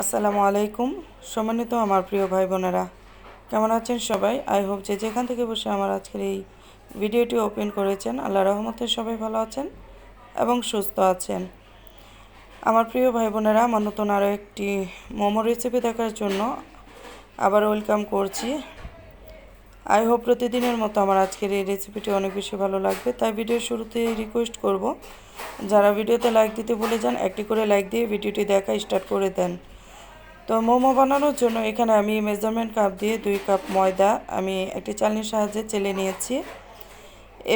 আসসালামু আলাইকুম, সম্মানিত আমার প্রিয় ভাই বোনেরা। কেমন আছেন সবাই? আই হোপ যে যেখান থেকে বসে আমার আজকের এই ভিডিওটি ওপেন করেছেন, আল্লাহ রহমতে সবাই ভালো আছেন এবং সুস্থ আছেন। আমার প্রিয় ভাই বোনেরা আমার নতুন আরও একটি মোমো রেসিপি দেখার জন্য আবার ওয়েলকাম করছি। আই হোপ প্রতিদিনের মতো আমার আজকের এই রেসিপিটি অনেক বেশি ভালো লাগবে, তাই ভিডিও শুরুতে রিকোয়েস্ট করব। যারা ভিডিওতে লাইক দিতে বলে যান, একটি করে লাইক দিয়ে ভিডিওটি দেখা স্টার্ট করে দেন। তো মোমো বানানোর জন্য এখানে আমি মেজারমেন্ট কাপ দিয়ে দুই কাপ ময়দা, আমি একটি চালনির সাহায্যে চেলে নিয়েছি।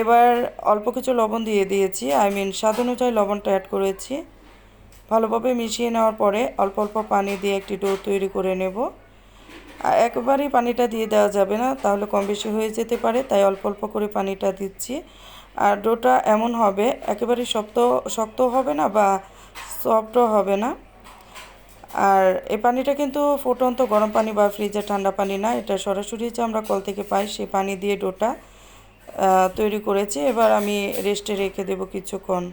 এবার অল্প কিছু লবণ দিয়ে দিয়েছি। আই মিন স্বাদ অনুযায়ী লবণটা অ্যাড করেছি। ভালোভাবে মিশিয়ে নেওয়ার পরে অল্প অল্প পানি দিয়ে একটি ডো তৈরি করে নেব। আর একবারেই পানিটা দিয়ে দেওয়া যাবে না, তাহলে কম বেশি হয়ে যেতে পারে, তাই অল্প অল্প করে পানিটা দিচ্ছি। আর ডোটা এমন হবে, একেবারে শক্ত শক্ত হবে না বা সফটও হবে না। আর এই পানিটা কিন্তু ফুটন্ত গরম পানি বা ফ্রিজে ঠান্ডা পানি না, এটা সরাসরি যে আমরা কল থেকে পাই সেই পানি দিয়ে ডোটা তৈরি করেছি। এবার আমি রেস্টে রেখে দেব কিছুক্ষণ।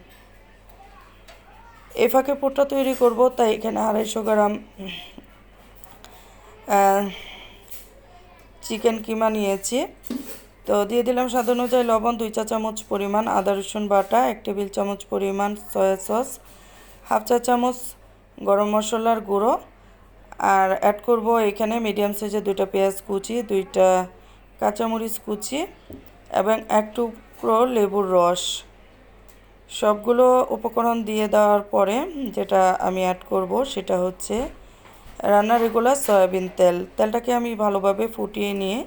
এ ফাঁকে পোটটা তৈরি করব, তাই এখানে আড়াইশো গ্রাম চিকেন কিমা নিয়েছি। তো দিয়ে দিলাম স্বাদ অনুযায়ী লবণ, দুই চা চামচ পরিমাণ আদা রসুন বাটা, এক টেবিল চামচ পরিমাণ সয়া সস হাফ চা চামচ গরম মশলার গুঁড়ো। আর অ্যাড করব এখানে মিডিয়াম সাইজের দুইটা পেঁয়াজ কুচি, দুইটা কাঁচামরিচ কুচি এবং এক টুকরো লেবুর রস। সবগুলো উপকরণ দিয়ে দেওয়ার পরে যেটা আমি অ্যাড করব সেটা হচ্ছে রান্না রেগুলার সয়াবিন তেল। তেলটাকে আমি ভালোভাবে ফুটিয়ে নিয়ে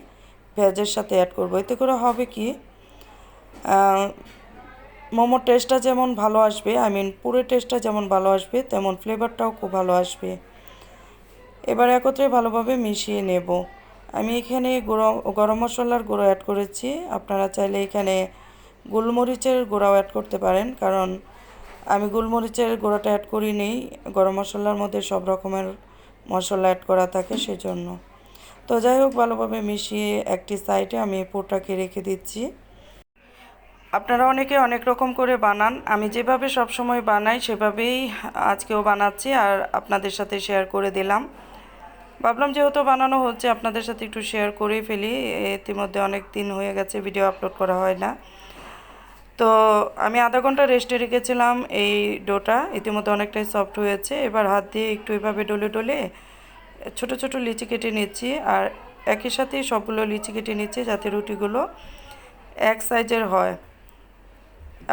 পেঁয়াজের সাথে অ্যাড করব। এতে করে হবে কি মোমোর টেস্টটা যেমন ভালো আসবে আই মিন পুরো টেস্টটা যেমন ভালো আসবে, তেমন ফ্লেভারটাও খুব ভালো আসবে। এবার একত্রে ভালোভাবে মিশিয়ে নেব। আমি এখানে গুঁড়ো, গরম মশলার গুঁড়ো অ্যাড করেছি। আপনারা চাইলে এখানে গোলমরিচের গুঁড়াও অ্যাড করতে পারেন, কারণ আমি গোলমরিচের গুঁড়োটা অ্যাড করি করিনি। গরম মশলার মধ্যে সব রকমের মশলা অ্যাড করা থাকে সেজন্য। তো যাই হোক, ভালোভাবে মিশিয়ে একটি সাইডে আমি পোটাকে রেখে দিচ্ছি। আপনারা অনেকে অনেক রকম করে বানান। আমি যেভাবে সব সময় বানাই, সেভাবেই আজকেও বানাচ্ছি আর আপনাদের সাথে শেয়ার করে দিলাম। ভাবলাম যেহেতু বানানো হচ্ছে, আপনাদের সাথে একটু শেয়ার করেই ফেলি। ইতিমধ্যে অনেক দিন হয়ে গেছে ভিডিও আপলোড করা হয় না। তো আমি আধা ঘণ্টা রেস্টে রেখেছিলাম এই ডোটা। ইতিমধ্যে অনেকটাই সফট হয়েছে। এবার হাত দিয়ে একটু এভাবে ডলে ডলে ছোট ছোট লিচি কেটে নিচ্ছি আর একই সাথে সবগুলো লিচি কেটে নিচ্ছি যাতে রুটিগুলো এক সাইজের হয়।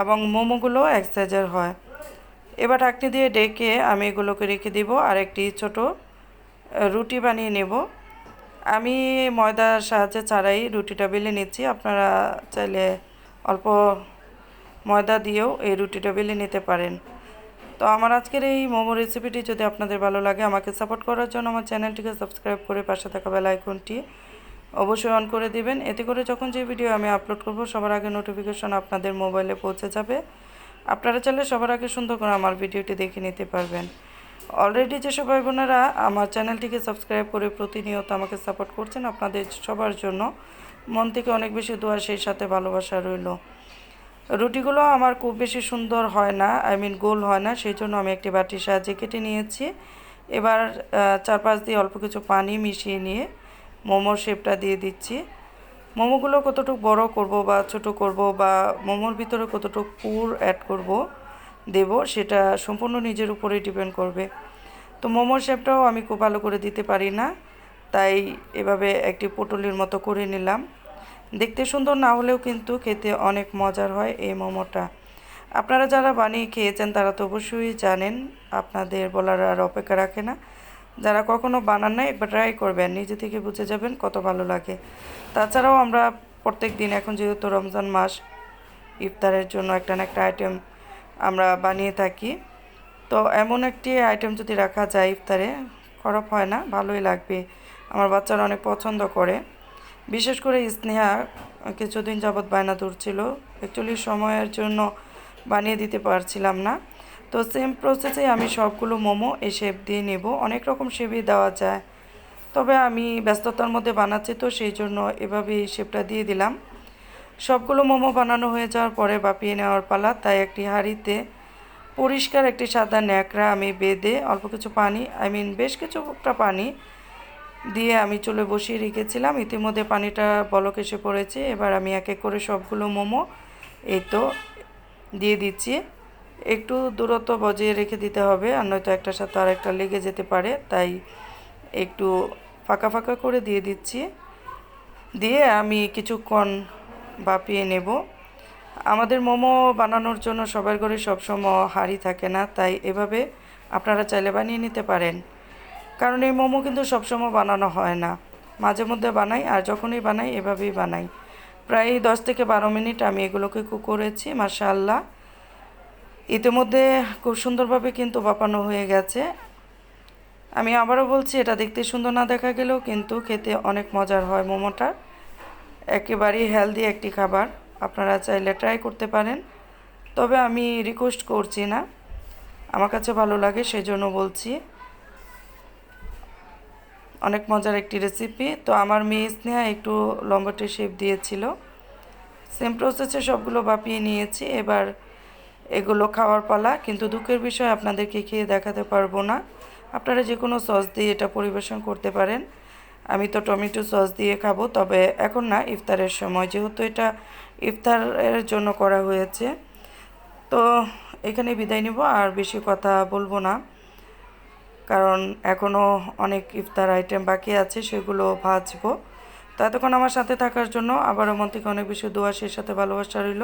এবং মোমোগুলো এক সাইজের হয়। এবার ঢাকনি দিয়ে ডেকে আমি এগুলোকে রেখে দিব আর একটি ছোট রুটি বানিয়ে নেব। আমি ময়দার সাহায্যে ছাড়াই রুটিটা বেলে নিচ্ছি। আপনারা চাইলে অল্প ময়দা দিয়েও এই রুটিটা বেলে নিতে পারেন। তো আমার আজকের এই মোমো রেসিপিটি যদি আপনাদের ভালো লাগে, আমাকে সাপোর্ট করার জন্য আমার চ্যানেলটিকে সাবস্ক্রাইব করে পাশে থাকা বেল আইকনটি অবশ্যই অন করে দিবেন। এতে করে যখন যে ভিডিও আমি আপলোড করব, সবার আগে নোটিফিকেশন আপনাদের মোবাইলে পৌঁছে যাবে। আপনারা চাইলে সবার আগে সুন্দর করে আমার ভিডিওটি দেখে নিতে পারবেন। অলরেডি যে সবাই বোনেরা আমার চ্যানেলটিকে সাবস্ক্রাইব করে প্রতিনিয়ত আমাকে সাপোর্ট করছেন, আপনাদের সবার জন্য মন থেকে অনেক বেশি দোয়া, সেই সাথে ভালোবাসা রইল। রুটিগুলো আমার খুব বেশি সুন্দর হয় না আই মিন গোল হয় না, সেই জন্য আমি একটি বাটির সাহায্যে কেটে নিয়েছি। এবার চারপাশ দিয়ে অল্প কিছু পানি মিশিয়ে নিয়ে মোমোর শেপটা দিয়ে দিচ্ছি। মোমোগুলো কতটুকু বড় করব বা ছোট করব বা মোমোর ভিতরে কতটুকু পুর অ্যাড করব, দেব, সেটা সম্পূর্ণ নিজের উপরে ডিপেন্ড করবে। তো মোমোর শেপটাও আমি খুব ভালো করে দিতে পারি না, তাই এভাবে একটি পটলের মতো করে নিলাম। দেখতে সুন্দর না হলেও কিন্তু খেতে অনেক মজার হয় এই মোমোটা। আপনারা যারা বানিয়ে খেয়েছেন তারা তো অবশ্যই জানেন, আপনাদের বলার আর অপেক্ষা রাখে না। যারা কখনো বানান না একবার ট্রাই করবেন। নিজে থেকে বুঝে যাবেন কত ভালো লাগে। তাছাড়াও আমরা প্রত্যেক দিন এখন যেহেতু রমজান মাস, ইফতারের জন্য একটা না একটা আইটেম আমরা বানিয়ে থাকি। তো এমন একটি আইটেম যদি রাখা যায় ইফতারে, খারাপ হয় না, ভালোই লাগবে। আমার বাচ্চারা অনেক পছন্দ করে। বিশেষ করে স্নেহা, কিছুদিন যাবৎ বায়না ছিল অ্যাকচুয়ালি সময়ের জন্য বানিয়ে দিতে পারছিলাম না। তো সেম প্রসেসে আমি সবগুলো মোমো এই শেপ দিয়ে নেব। অনেক রকম শেপই দেওয়া যায়। তবে আমি ব্যস্ততার মধ্যে বানাচ্ছি, তো সেই জন্য এভাবে এই শেপটা দিয়ে দিলাম। সবগুলো মোমো বানানো হয়ে যাওয়ার পরে বাপিয়ে নেওয়ার পালা, তাই একটি হাঁড়িতে পরিষ্কার একটি সাদা ন্যাকড়া আমি বেঁধে অল্প কিছু পানি আই মিন বেশ কিছুটা পানি দিয়ে আমি চুলে বসিয়ে রেখেছিলাম। ইতিমধ্যে পানিটা বলক এসে পড়েছে। এবার আমি এক এক করে সবগুলো মোমো এই তো দিয়ে দিচ্ছি। একটু দূরত্ব বজিয়ে রেখে দিতে হবে, আর নয়তো একটার সাথে আর একটা লেগে যেতে পারে। তাই একটু ফাঁকা ফাঁকা করে দিয়ে দিচ্ছি। দিয়ে আমি কিছুক্ষণ বাপিয়ে নেব। আমাদের মোমো বানানোর জন্য সবার ঘরে সবসময় হাঁড়ি থাকে না, তাই এভাবে আপনারা চাইলে বানিয়ে নিতে পারেন। কারণ এই মোমো কিন্তু সবসময় বানানো হয় না। মাঝে মধ্যে বানাই, আর যখনই বানাই এভাবেই বানাই। প্রায় দশ থেকে বারো মিনিট আমি এগুলোকে কুক করেছি, মাশাআল্লাহ। ইতিমধ্যে খুব সুন্দরভাবে কিন্তু বাপানো হয়ে গেছে। আমি আবারও বলছি, এটা দেখতে সুন্দর না দেখা গেলেও কিন্তু খেতে অনেক মজার হয় মোমোটা। একেবারেই হেলদি একটি খাবার, আপনারা চাইলে ট্রাই করতে পারেন। তবে আমি রিকোয়েস্ট করছি না, আমার কাছে ভালো লাগে সেই জন্য বলছি। অনেক মজার একটি রেসিপি তো আমার মেয়ে স্নেহা একটু লম্বাটে শেপ দিয়েছিল। সেম প্রসেসে সবগুলো বাপিয়ে নিয়েছি। এবার এগুলো খাওয়ার পালা, কিন্তু দুঃখের বিষয় আপনাদেরকে খেয়ে দেখাতে পারব না। আপনারা যে কোনো সস দিয়ে এটা পরিবেশন করতে পারেন। আমি তো টমেটো সস দিয়ে খাব, তবে এখন না, ইফতারের সময়, যেহেতু এটা ইফতারের জন্য করা হয়েছে। তো এখানে বিদায় নিব, আর বেশি কথা বলব না। কারণ এখনও অনেক ইফতার আইটেম বাকি আছে, সেগুলো ভাজবো। তো এতক্ষণ আমার সাথে থাকার জন্য আবারও মন থেকে অনেক বেশি দোয়া, সেই সাথে ভালোবাসা রইল।